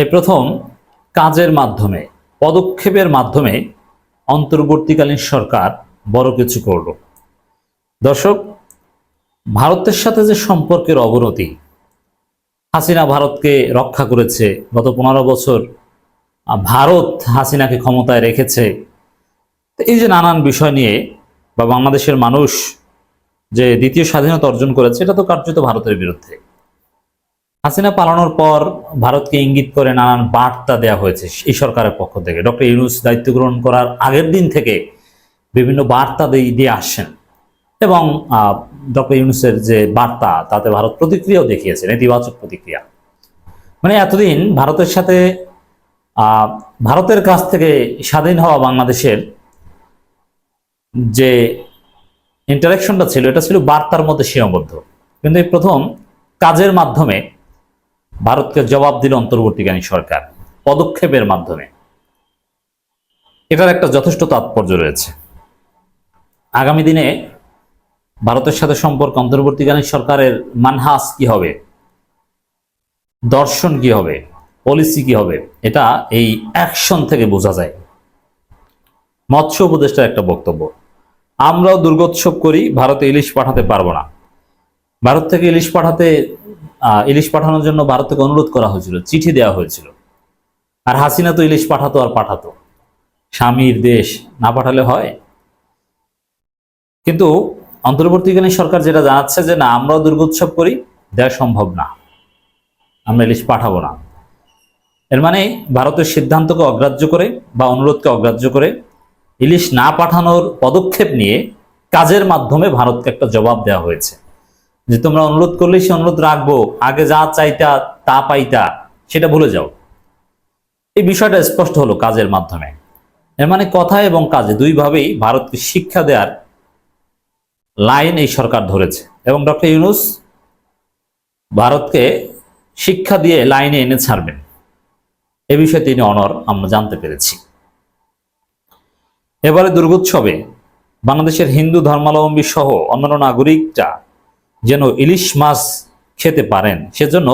এই প্রথম কাজের মাধ্যমে, পদক্ষেপের মাধ্যমে অন্তর্বর্তীকালীন সরকার বড় কিছু করল। দর্শক, ভারতের সাথে যে সম্পর্কের অবনতি, হাসিনা ভারতকে রক্ষা করেছে, গত পনেরো বছর ভারত হাসিনাকে ক্ষমতায় রেখেছে এই যে নানান বিষয় নিয়ে বা বাংলাদেশের মানুষ যে দ্বিতীয় স্বাধীনতা অর্জন করেছে, এটা তো কার্যত ভারতের বিরুদ্ধে। হাসিনা পালানোর পর ভারতকে ইঙ্গিত করে নানান বার্তা দেওয়া হয়েছে এই সরকারের পক্ষ থেকে। ডক্টর ইউনুস দায়িত্ব গ্রহণ করার আগের দিন থেকে বিভিন্ন বার্তা দিয়ে আসছেন এবং ডক্টর ইউনুসের যে বার্তা, তাতে ভারত প্রতিক্রিয়াও দেখিয়েছে নেতিবাচক প্রতিক্রিয়া। মানে এতদিন ভারতের সাথে ভারতের কাছ থেকে স্বাধীন হওয়া বাংলাদেশের যে ইন্টারাকশনটা ছিল, এটা ছিল বার্তার মধ্যে সীমাবদ্ধ। কিন্তু এই প্রথম কাজের মাধ্যমে ভারতকে জবাব দিল অন্তর্বর্তীকালীন সরকার পদক্ষেপের মাধ্যমে। এটার একটা যথেষ্ট তাৎপর্য রয়েছে। আগামী দিনে ভারতের সাথে সম্পর্ক অন্তর্বর্তীকালীন সরকারের মানহাস কি হবে? দর্শন কি হবে? পলিসি কি হবে? এটা এই অ্যাকশন থেকে বোঝা যায়। মৎস্য উপদেষ্টার একটা বক্তব্য, আমরাও দুর্গোৎসব করি, ভারতে ইলিশ পাঠাতে পারব না। ভারত থেকে ইলিশ পাঠাতে ইলিশ পাঠানোর জন্য ভারত থেকে অনুরোধ করা হয়েছিল, চিঠি দেওয়া হয়েছিল। আর হাসিনা তো ইলিশ পাঠাতো আর পাঠাতো। স্বামীর দেশ না পাঠালে হয়। কিন্তু অন্তর্বর্তীকালীন সরকার যেটা জানাচ্ছে যে, না, আমরাও দুর্গোৎসব করি, দেওয়া সম্ভব না। আমরা ইলিশ পাঠাবো না। এর মানে ভারতের সিদ্ধান্তকে অগ্রাহ্য করে বা অনুরোধকে অগ্রাহ্য করে ইলিশ না পাঠানোর পদক্ষেপ নিয়ে কাজের মাধ্যমে ভারতকে একটা জবাব দেওয়া হয়েছে। যে তোমরা অনুরোধ করলে সে অনুরোধ রাখব, আগে যা চাইতা তা পাইতা, সেটা ভুলে যাও। এই বিষয়টা স্পষ্ট হলো কাজের মাধ্যমে। এর মানে কথা এবং কাজে দুইভাবেই ভারতকে শিক্ষা দেওয়ার লাইন এই সরকার ধরেছে এবং ডক্টর ইউনুস ভারতকে শিক্ষা দিয়ে লাইনে এনে ছাড়বেন। এ বিষয়ে তিনি অনর, আমরা জানতে পেরেছি। এবারে দুর্গোৎসবে বাংলাদেশের হিন্দু ধর্মাবলম্বী সহ অন্যান্য নাগরিকরা যেন ইলিশ মাছ খেতে পারেন। সেজন্য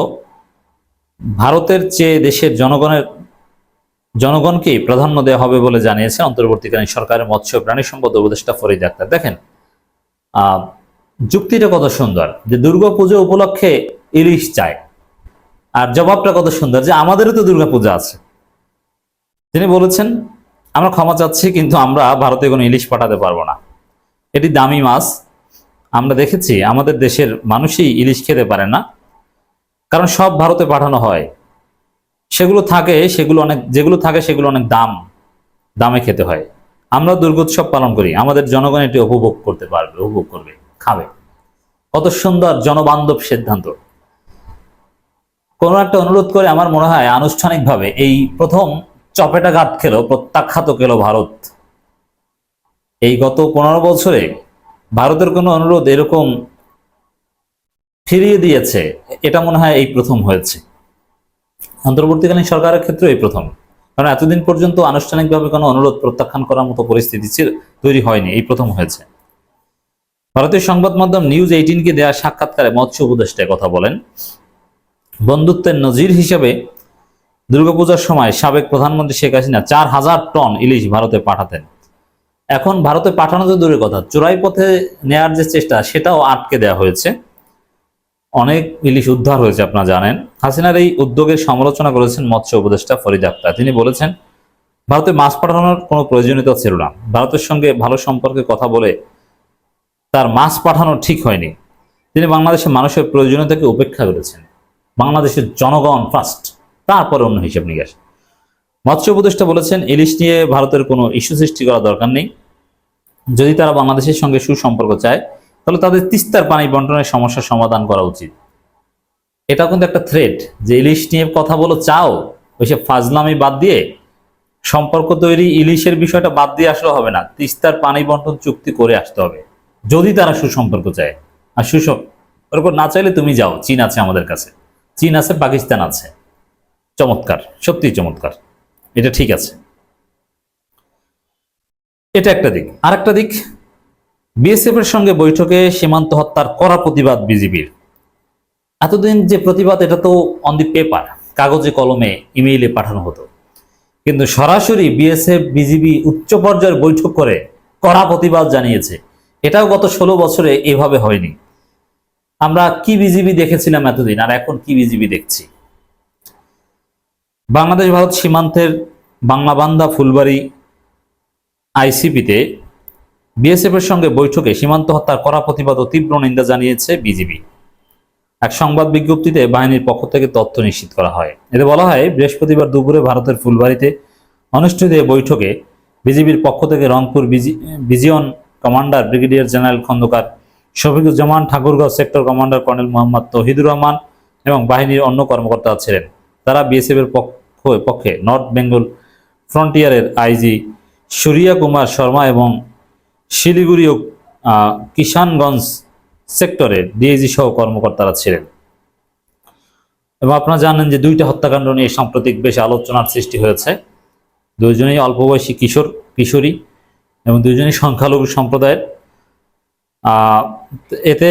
ভারতের চেয়ে দেশের জনগণের, জনগণকেই প্রাধান্য দেওয়া হবে বলে জানিয়েছে অন্তর্বর্তীকালীন সরকারের মৎস্য প্রাণী সম্পদ উপদেষ্টা ফরিদ আক্তার। দেখেন যুক্তিটা কত সুন্দর যে দুর্গাপুজো উপলক্ষে ইলিশ চায়। আর জবাবটা কত সুন্দর যে আমাদেরও তো দুর্গাপূজা আছে। তিনি বলেছেন, আমরা ক্ষমা চাচ্ছি, কিন্তু আমরা ভারতে কোনো ইলিশ পাঠাতে পারব না। এটি দামি মাছ আমরা দেখেছি আমাদের দেশের মানুষই ইলিশ খেতে পারে না, কারণ সব ভারতে পাঠানো হয়। সেগুলো থাকে, সেগুলো অনেক, যেগুলো থাকে সেগুলো অনেক দাম, দামে খেতে হয়। আমরা দুর্গোৎসব পালন করি, আমাদের জনগণ এটি উপভোগ করতে পারবে, উপভোগ করবে, খাবে। কত সুন্দর জনবান্ধব সিদ্ধান্ত। কোনো একটা অনুরোধ করে আমার মনে হয় আনুষ্ঠানিকভাবে এই প্রথম চপেটাঘাত খেলো, প্রত্যাখ্যাত খেলো ভারত। এই গত পনেরো বছরে ভারতের কোনো অনুরোধ এরকম ফিরিয়ে দিয়েছে, এটা মনে হয় এই প্রথম হয়েছে। অন্তর্বর্তীকালীন সরকারের ক্ষেত্রে এই প্রথম। কারণ এতদিন পর্যন্ত আনুষ্ঠানিকভাবে কোনো অনুরোধ প্রত্যাখ্যান করার মতো পরিস্থিতি তৈরি হয়নি, এই প্রথম হয়েছে। ভারতীয় সংবাদ মাধ্যম নিউজ এইটিনকে দেওয়া সাক্ষাৎকারে মৎস্য উপদেষ্টায় কথা বলেন, বন্ধুত্বের নজির হিসেবে দুর্গাপূজার সময় সাবেক প্রধানমন্ত্রী শেখ হাসিনা চার হাজার টন ইলিশ ভারতে পাঠাতেন। এখন ভারতে পাঠানো তো দূরের কথা, চোরাই পথে নেয়ার যে চেষ্টা, সেটাও আটকে দেওয়া হয়েছে। অনেক ইলিশ উদ্ধার হয়েছে, আপনারা জানেন। হাসিনার এই উদ্যোগের সমালোচনা করেছেন মৎস্য উপদেষ্টা ফরিদ আক্তার। তিনি বলেছেন, ভারতে মাছ পাঠানোর কোনো প্রয়োজনীয়তা ছিল না। ভারতের সঙ্গে ভালো সম্পর্কে কথা বলে তার মাছ পাঠানো ঠিক হয়নি। তিনি বাংলাদেশের মানুষের প্রয়োজনীয়তাকে উপেক্ষা করেছেন। বাংলাদেশের জনগণ ফার্স্ট তারপরে অন্য হিসাব নিকাশ। মৎস্য উপদেষ্টা বলেছেন, ইলিশ নিয়ে ভারতের কোনো ইস্যু সৃষ্টি করা দরকার নেই। যদি তারা বাংলাদেশের সঙ্গে সুসম্পর্ক চায়, তাহলে তাদের তিস্তার পানি বন্টনের সমস্যার সমাধান করা উচিত। এটা কিন্তু একটা থ্রেট যে ইলিশ নিয়ে কথা বলো, চাও। ওইসব ফাজলামি বাদ দিয়ে সম্পর্ক তৈরি ইলিশের বিষয়টা বাদ দিয়ে আসলে হবে না। তিস্তার পানি বন্টন চুক্তি করে আসতে হবে, যদি তারা সুসম্পর্ক চায়। আর সুসম্পর্ক না চাইলে তুমি যাও, চীন আছে আমাদের কাছে। চীন আছে, পাকিস্তান আছে। চমৎকার সত্যি চমৎকার। এটা ঠিক আছে। এটা একটা দিক। আর একটা দিক বিএসএফ এর সঙ্গে বৈঠকে সীমান্ত হত্যার কড়া প্রতিবাদ বিজেপির এতদিন যে প্রতিবাদ, এটা তো অন দি পেপার কাগজে, কলমে ইমেইলে পাঠানো হতো। কিন্তু সরাসরি বিএসএফ বিজিবি উচ্চ পর্যায়ের বৈঠক করে কড়া প্রতিবাদ জানিয়েছে। এটাও গত ষোলো বছরে এভাবে হয়নি। আমরা কি বিজিবি দেখেছিলাম এতদিন, আর এখন কি বিজিবি দেখছি? বাংলাদেশ ভারত সীমান্তের বাংলাবান্ধা ফুলবাড়ি আইসিপিতে বিএসএফ এর সঙ্গে বৈঠকে সীমান্ত হত্যার কড়া প্রতিবাদ ও তীব্র নিন্দা জানিয়েছে বিজিবি। এক সংবাদ বিজ্ঞপ্তিতে বাহিনীর পক্ষ থেকে তথ্য নিশ্চিত করা হয়। এতে বলা হয়, বৃহস্পতিবার দুপুরে ভারতের ফুলবাড়িতে অনুষ্ঠিত এই বৈঠকে বিজিবির পক্ষ থেকে রংপুর বিজি- বিজিয়ন commander brigadier general Khondokar Shafiquzzaman, Thakurgaon sector commander colonel Mohammad Tohidur Rahman এবং বাহিনীর অন্য কর্মকর্তা ছিলেন। তারা বিএসএফ এর পক্ষ, পক্ষে নর্থ বেঙ্গল ফ্রন্টিয়ারের আইজি সুরিয়া কুমার শর্মা এবং শিলিগুড়ি ও কিষানগঞ্জ সেক্টরের ডিএজি সহ কর্মকর্তারা ছিলেন। এবং আপনারা জানেন যে দুইটা হত্যাকাণ্ড নিয়ে সাম্প্রতিক বেশ আলোচনার সৃষ্টি হয়েছে। দুজনেই অল্প বয়সী কিশোর, কিশোরী এবং দুইজনই সংখ্যালঘু সম্প্রদায়ের। এতে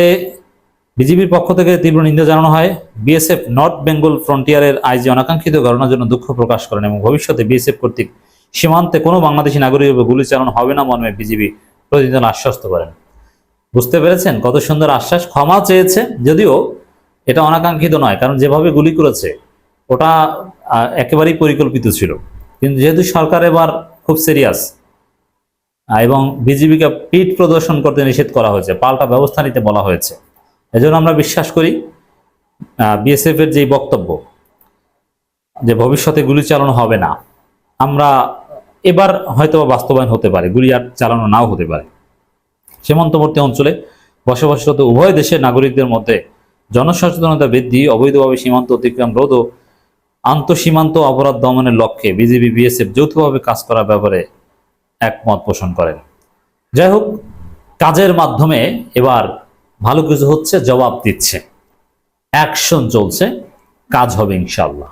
বিজিবির পক্ষ থেকে তীব্র নিন্দা জানানো হয়। বিএসএফ নর্থ বেঙ্গল ফ্রন্টিয়ারের আইজি অনাকাঙ্ক্ষিত ঘটনার জন্য দুঃখ প্রকাশ করেন এবং ভবিষ্যতে বিএসএফ কর্তৃক সীমান্তে কোনো বাংলাদেশি নাগরিক গুলি চালানো হবে না মর্মে বিজিবি প্রতিদিন আশ্বস্ত করেন। বুঝতে পেরেছেন? কত সুন্দর আশ্বাস। ক্ষমা চেয়েছে যদিও এটা অনাকাঙ্ক্ষিত নয়, কারণ যেভাবে গুলি করেছে, ওটা একেবারেই পরিকল্পিত ছিল। কিন্তু যেহেতু সরকার এবার খুব সিরিয়াস এবং বিজিবিকে পিঠ প্রদর্শন করতে নিষেধ করা হয়েছে, পাল্টা ব্যবস্থা নিতে বলা হয়েছে। এজন্য আমরা বিশ্বাস করি বিএসএফ এর যে বক্তব্য, যে ভবিষ্যতে গুলি চালানো হবে না, আমরা এবার হয়তো বাস্তবায়ন হতে পারে গুলি আর চালানো নাও হতে পারে। সীমান্তবর্তী অঞ্চলে বসবাসরত উভয় দেশের নাগরিকদের মধ্যে জনসচেতনতা বৃদ্ধি, অবৈধভাবে সীমান্ত অতিক্রম রোধ ও আন্তঃসীমান্ত অপরাধ দমনের লক্ষ্যে বিজেপি, বিএসএফ যৌথভাবে কাজ করার ব্যাপারে একমত পোষণ করেন। যাই হোক, কাজের মাধ্যমে এবার ভালো কিছু হচ্ছে, জবাব দিচ্ছে। অ্যাকশন চলছে, কাজ হবে ইনশাল্লাহ